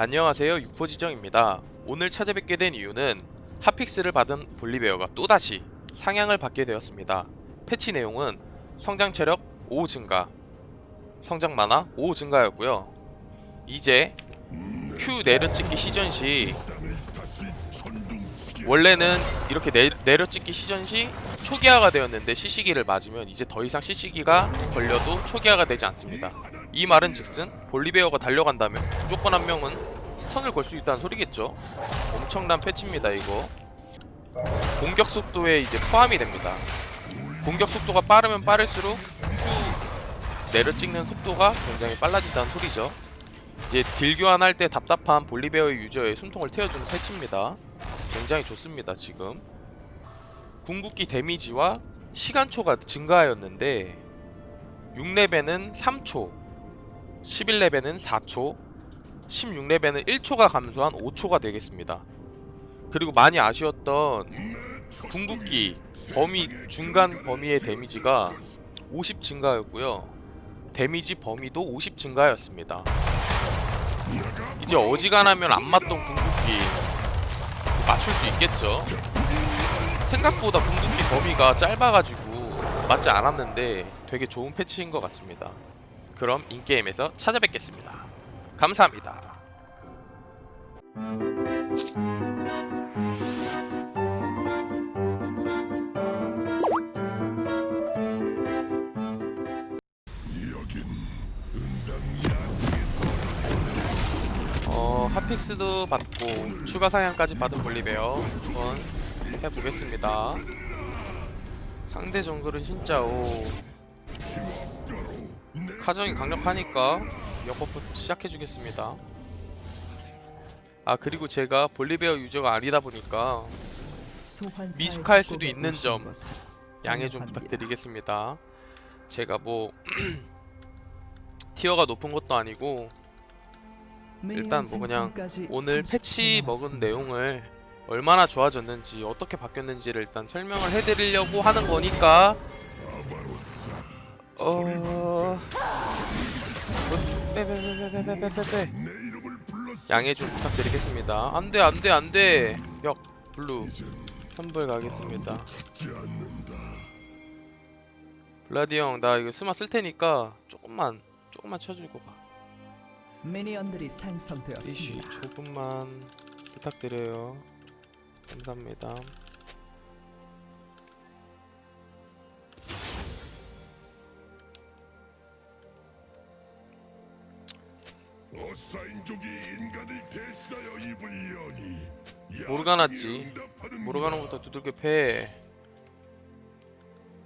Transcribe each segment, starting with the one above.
안녕하세요 육포지정입니다. 오늘 찾아뵙게 된 이유는 핫픽스를 받은 볼리베어가 또다시 상향을 받게 되었습니다. 패치 내용은 성장 체력 5 증가, 성장 만화 5 증가였고요. 이제 Q 내려찍기 시전 시 원래는 이렇게 내, 내려찍기 시전 시 초기화가 되었는데 CC기를 맞으면 이제 더 이상 CC기가 걸려도 초기화가 되지 않습니다. 이 말은 즉슨 볼리베어가 달려간다면 무조건 한 명은 스턴을 걸 수 있다는 소리겠죠. 엄청난 패치입니다 이거. 공격 속도에 이제 포함이 됩니다. 공격 속도가 빠르면 빠를수록 Q 내려 찍는 속도가 굉장히 빨라진다는 소리죠. 이제 딜 교환할 때 답답한 볼리베어의 유저의 숨통을 태워주는 패치입니다. 굉장히 좋습니다 지금. 궁극기 데미지와 시간초가 증가하였는데 6레벨은 3초 11레벨은 4초, 16레벨은 1초가 감소한 5초가 되겠습니다. 그리고 많이 아쉬웠던 궁극기 범위 중간 범위의 데미지가 50 증가였고요. 데미지 범위도 50 증가였습니다. 이제 어지간하면 안 맞던 궁극기 맞출 수 있겠죠. 생각보다 궁극기 범위가 짧아가지고 맞지 않았는데 되게 좋은 패치인 것 같습니다. 그럼 인게임에서 찾아뵙겠습니다. 감사합니다. 어, 핫픽스도 받고 추가 상향까지 받은 볼리베어 한번 해보겠습니다. 상대 정글은 진짜 오 카정이 강력하니까 역버프 시작해주겠습니다. 아 그리고 제가 볼리베어 유저가 아니다 보니까 미숙할 수도 있는 점 양해 좀 부탁드리겠습니다. 제가 뭐 티어가 높은 것도 아니고 일단 뭐 그냥 오늘 패치 먹은 내용을 얼마나 좋아졌는지 어떻게 바뀌었는지를 일단 설명을 해드리려고 하는 거니까 어... 빼빼빼빼빼빼빼빼 양해 좀 부탁드리겠습니다. 안돼 안돼 안돼. 역 블루. 선불 가겠습니다. 블라디 형 나 이거 스마 쓸 테니까 조금만 조금만 쳐주고 가. 미니언들이 이씨 생성되었습니다. 조금만 부탁드려요. 감사합니다 어사인족이 인간을 대신하여 입으려니 모르가나지. 모르가나부터 두들겨 패.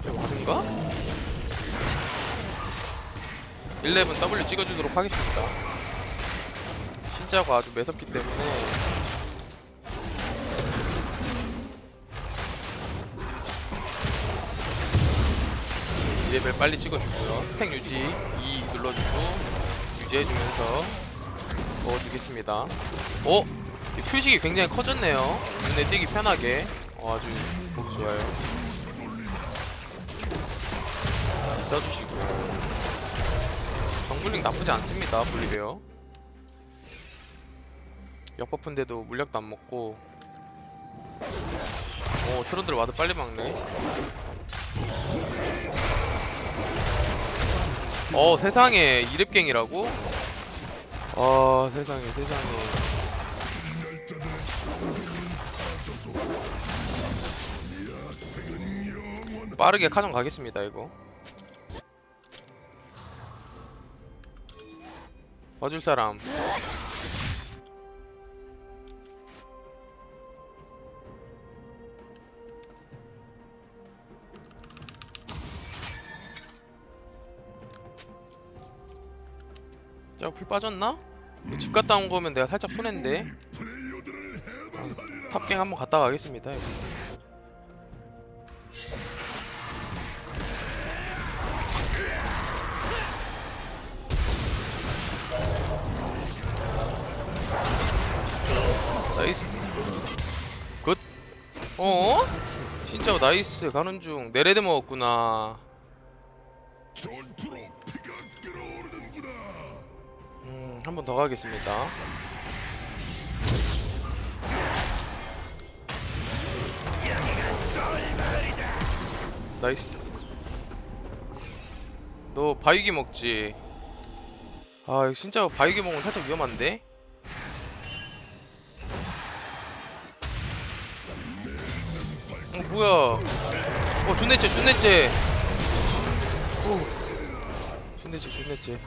이게 와든가? 11 W 찍어주도록 하겠습니다. 신자가 아주 매섭기 때문에. 이 레벨 빨리 찍어주고요. 스택 유지 2 눌러주고 유지해주면서 먹어주겠습니다 어? 이 표식이 굉장히 커졌네요. 눈에 띄기 편하게. 어, 아주 보기 좋아요. 써주시고. 정글링 나쁘지 않습니다, 볼리베어. 역버프인데도 물약도 안 먹고. 오, 트런들 와도 빨리 막네. 어, 세상에, 이랩갱이라고? 아, 세상에, 세상에. 빠르게 카정 가겠습니다 이거 봐줄 사람 자풀 빠졌나? 집 갔다 온 거면 내가 살짝 손해인데. 탑갱 한번 갔다 가겠습니다 이거. 나이스. 굿. 어? 진짜 나이스. 가는 중. 네레드 먹었구나. 전투로 피가 끓어오르는구나 음, 한 번 더 가겠습니다. 나이스. 너 바위기 먹지? 아, 진짜 바위기 먹으면 살짝 위험한데? 어, 뭐야? 어, 존내째, 존내째. 오, 존내째, 존내째.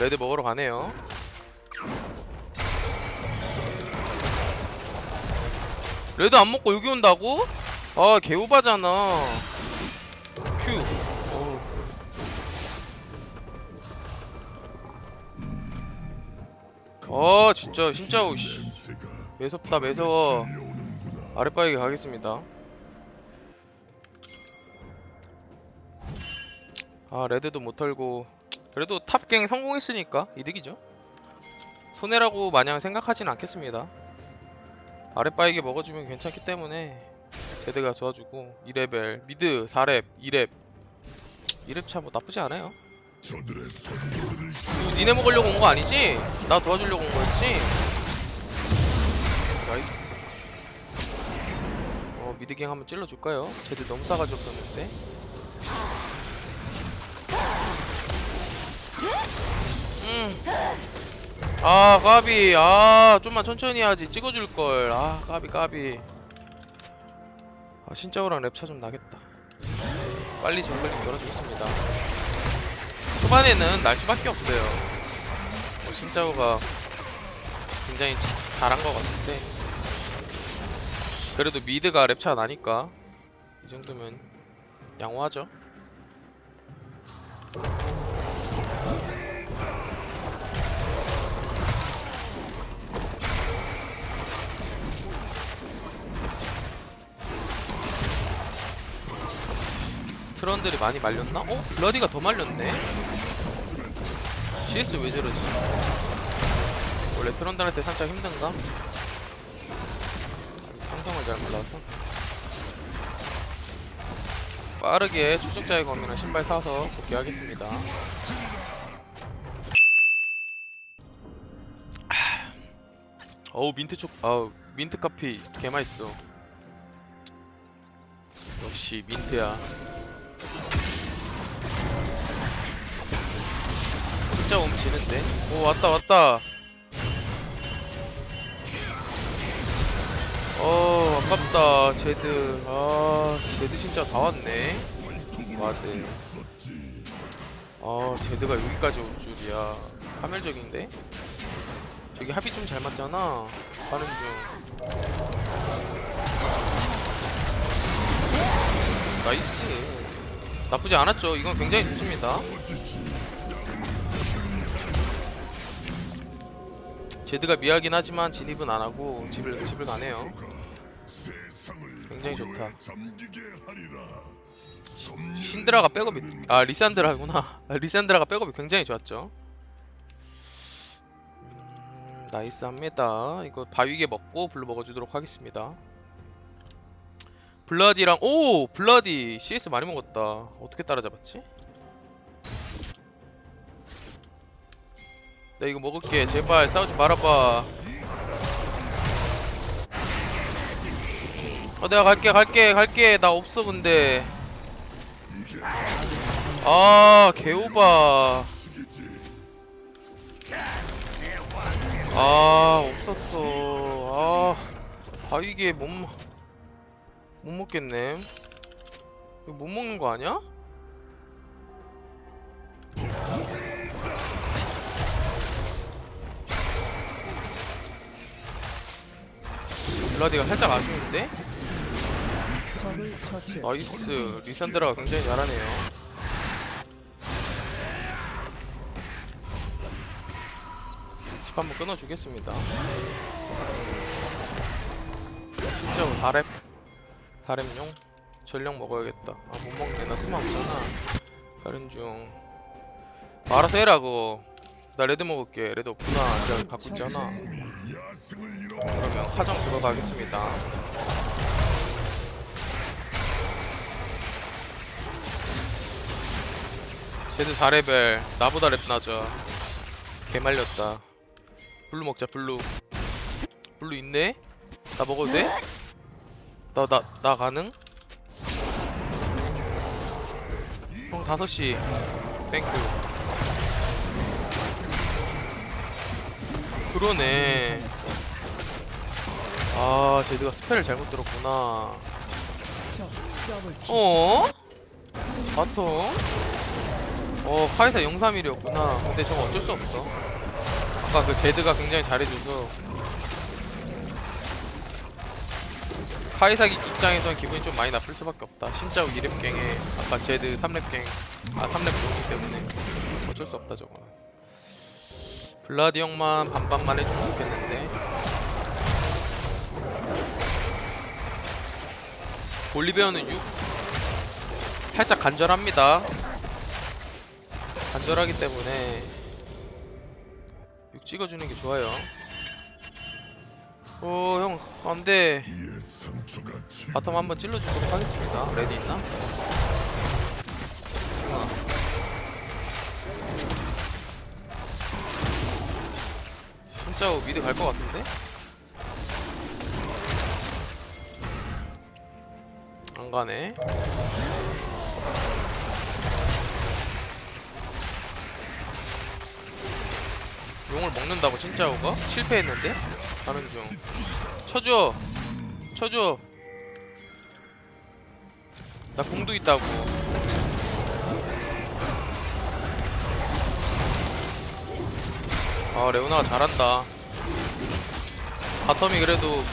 레드 먹으러 가네요 레드 안 먹고 여기 온다고? 아 개오바잖아 큐 어우. 아 진짜 진짜 씨 냄새가 매섭다 매서워. 아랫바위게 가겠습니다 아 레드도 못 털고 그래도 탑갱 성공했으니까 이득이죠 손해라고 마냥 생각하진 않겠습니다 아랫바위게 먹어주면 괜찮기 때문에 제드가 도와주고 2레벨 미드 4렙 2렙 2렙 차뭐 나쁘지 않아요 이거 니네 먹으려고 온 거 아니지? 나 도와주려고 온 거였지? 나이스 어 미드갱 한번 찔러줄까요? 쟤들 너무 싸가지 없었는데 아 까비. 아 좀만 천천히 하지. 찍어줄걸. 아 까비 까비. 아 신짜오랑 랩차 좀 나겠다. 빨리 정글링 열어주겠습니다. 초반에는 날 수밖에 없어요. 뭐 신짜오가 굉장히 자- 잘한 것 같은데. 그래도 미드가 랩차 나니까 이 정도면 양호하죠. 트런들이 많이 말렸나? 어? 블러디가 더 말렸네? CS 왜 저러지? 원래 트런들한테 살짝 힘든가? 상상을 잘 몰라서 빠르게 추적자의 검이나 신발 사서 복귀하겠습니다 아. 어우 민트 촉 아우 민트 커피 개맛있어 역시 민트야 진짜 지는데? 오 왔다 왔다. 어 아깝다 제드. 아 제드 진짜 다 왔네. 썼지. 아 제드가 여기까지 올 줄이야. 파멸적인데? 저기 합이 좀 잘 맞잖아. 가는 중. 나이스 나쁘지 않았죠 이건 굉장히 좋습니다 제드가 미하긴 하지만 진입은 안 하고 집을 집을 가네요. 굉장히 좋다. 신드라가 백업이 아 리산드라구나. 아, 리산드라가 백업이 굉장히 좋았죠. 음, 나이스합니다. 이거 바위게 먹고 블루 먹어주도록 하겠습니다. 블라디랑 오 블라디 CS 많이 먹었다. 어떻게 따라잡았지? 나 이거 먹을게. 제발 싸우지 말아봐. 어 내가 갈게 갈게 갈게 나 없어 근데 아 개오바 아 없었어 아 바위게 못, 먹- 못 먹겠네 이거 못 먹는 거 아니야? 블라디가 살짝 아쉬운데? 나이스 리산드라가 굉장히 잘하네요 집 한번 끊어주겠습니다 진짜 4렙 4렙용? 전력 먹어야겠다. 아 못 먹네. 나 스마 없잖아 다른 중. 알아서 해라 그거. 나 레드 먹을게. 레드 없구나. 내가 갖고 있잖아. 그러면 사정 들어가겠습니다. 쟤들 4레벨. 나보다 랩 낮아. 개말렸다. 블루 먹자 블루. 블루 있네? 나 먹어도 돼? 나 나 나 가능? 형 5시 땡큐 그러네 아 제드가 스펠을 잘못 들었구나. 어? 바통? 어 카이사 031이었구나 근데 저거 어쩔 수 없어 아까 그 제드가 굉장히 잘해줘서 카이사 입장에선 기분이 좀 많이 나쁠 수밖에 없다 신짜오 2렙갱에 아까 제드 3렙갱 아 3렙 종이기 때문에 어쩔 수 없다 저거 블라디 형만 반반만 해주면 좋겠는데 볼리베어는 6 살짝 간절합니다. 간절하기 때문에 6 찍어주는 게 좋아요. 오, 형, 안 돼. 바텀 한번 찔러주도록 하겠습니다. 레디 있나? 어. 진짜 미드 갈 것 같은데? 안 가네. 용을 먹는다고 진짜오가? 실패했는데? 가는 중. 쳐줘. 쳐줘. 나 공도 있다고. 아 레오나가 잘한다. 바텀이 그래도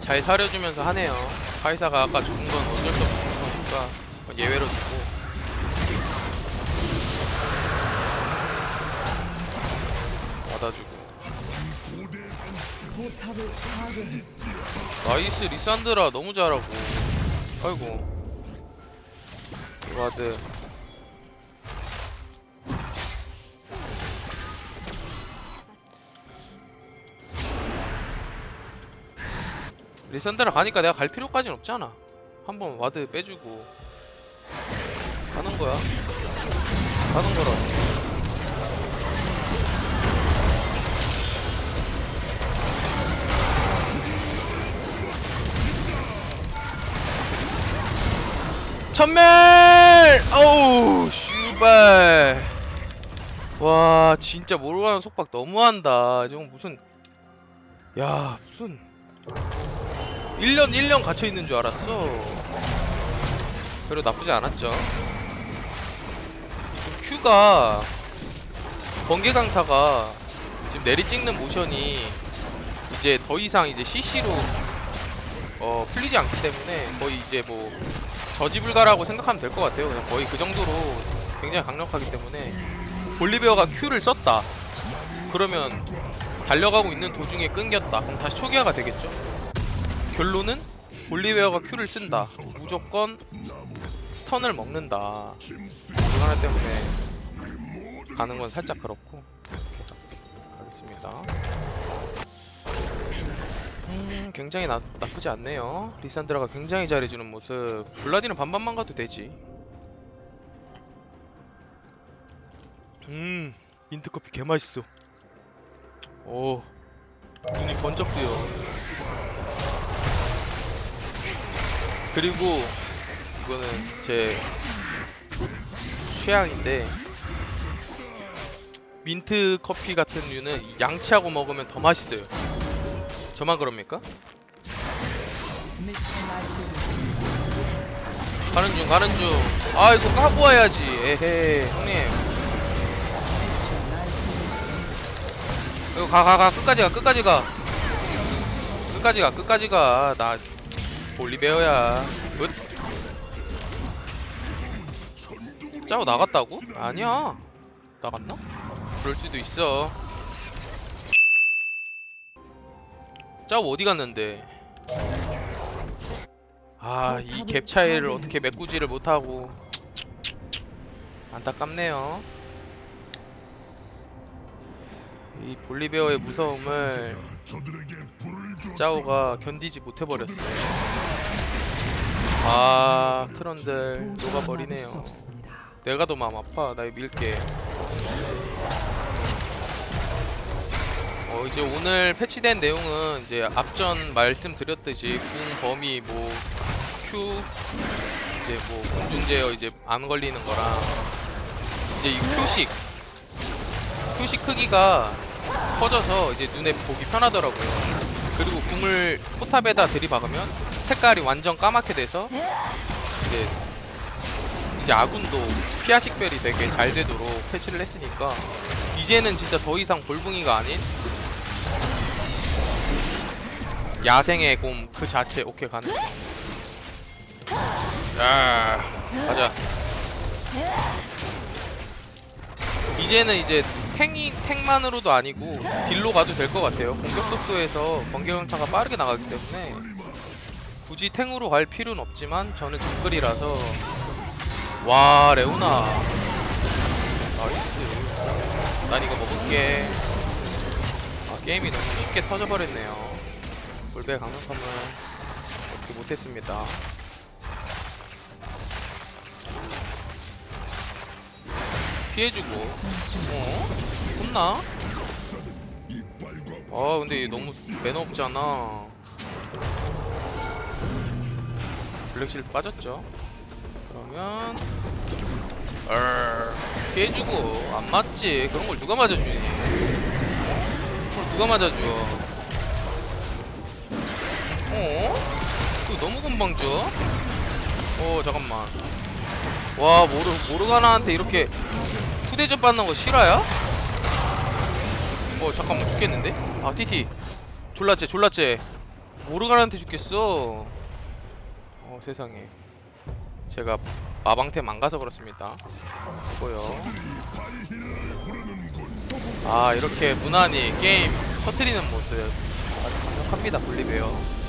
잘 사려주면서 하네요. 카이사가 아까 죽은 건 어쩔 수 없는 거니까 예외로 두고. 받아주고. 나이스 리산드라 너무 잘하고 아이고. 와드 리산드라 가니까 내가 갈 필요까지는 없잖아. 한번 와드 빼주고. 가는 거야. 가는 거라 천멸! 어우, 슈발. 와, 진짜 모르가는 속박 너무한다. 지금 무슨, 야, 무슨. 1년, 1년 갇혀있는 줄 알았어. 그래도 나쁘지 않았죠. 큐가, 번개 강타가, 지금 내리 찍는 모션이, 이제 더 이상 이제 CC로, 어, 풀리지 않기 때문에, 거의 이제 뭐, 저지불가라고 생각하면 될 것 같아요. 그냥 거의 그 정도로 굉장히 강력하기 때문에 볼리베어가 Q를 썼다. 그러면 달려가고 있는 도중에 끊겼다. 그럼 다시 초기화가 되겠죠. 결론은 볼리베어가 Q를 쓴다. 무조건 스턴을 먹는다. 그거 하나 때문에 가는 건 살짝 그렇고 가겠습니다. 음, 굉장히 나, 나쁘지 않네요. 리산드라가 굉장히 잘해주는 모습. 블라디는 반반만 가도 되지. 음, 민트커피 개 맛있어. 오, 눈이 번쩍 뜨여. 그리고 이거는 제 취향인데 민트 커피 같은 류는 양치하고 먹으면 더 맛있어요. 저만 그럽니까? 가는 중 가는 중. 아 이거 까고 와야지. 에헤 형님. 이거 가 가 가 끝까지 가 끝까지 가. 끝까지 가 끝까지 가. 나 볼리베어야. 끝. 짜고 나갔다고? 아니야. 나갔나? 그럴 수도 있어. 짜고 어디 갔는데? 아, 이 갭 차이를 어떻게 메꾸지를 못하고 안타깝네요. 이 볼리베어의 무서움을 불을 줘 짜오가 견디지 못해버렸어요. 아, 트런들 녹아버리네요. 내가 더 마음 아파. 나 이거 밀게. 어 이제 오늘 패치된 내용은 이제 앞전 말씀드렸듯이 궁 범위 뭐 Q 이제 뭐 공중 제어 이제 안 걸리는 거랑 이제 이 Q식 Q식 크기가 커져서 이제 눈에 보기 편하더라고요. 그리고 궁을 포탑에다 들이박으면 색깔이 완전 까맣게 돼서 이제 이제 아군도 피아 식별이 되게 잘 되도록 패치를 했으니까 이제는 진짜 더 이상 볼붕이가 아닌 야생의 곰 그 자체 오케이 가는 거. 야 가자. 이제는 이제 탱이 탱만으로도 아니고 딜로 가도 될 것 같아요. 공격 속도에서 번개 강타가 빠르게 나가기 때문에 굳이 탱으로 갈 필요는 없지만 저는 정글이라서. 와 레오나. 나이스. 난 이거 먹을게. 아 게임이 너무 쉽게 터져버렸네요 볼배 강력함은 어떻게 못했습니다. 피해주고. 어? 혼나? 아 근데 얘 너무 매너 없잖아. 블랙실 빠졌죠? 그러면 얼 피해주고. 안 맞지. 그런 걸 누가 맞아주니? 그걸 누가 맞아줘 어? 그거 너무 금방 줘? 어 잠깐만. 와 모르 모르가나한테 이렇게 후대접 받는 거 실화야? 어 잠깐만 죽겠는데? 아 TT 졸라째 졸라째 모르가나한테 죽겠어. 어 세상에. 제가 마방템 안 가서 그렇습니다. 이거요? 아 이렇게 무난히 게임 터트리는 모습. 아주 강력합니다 볼리베어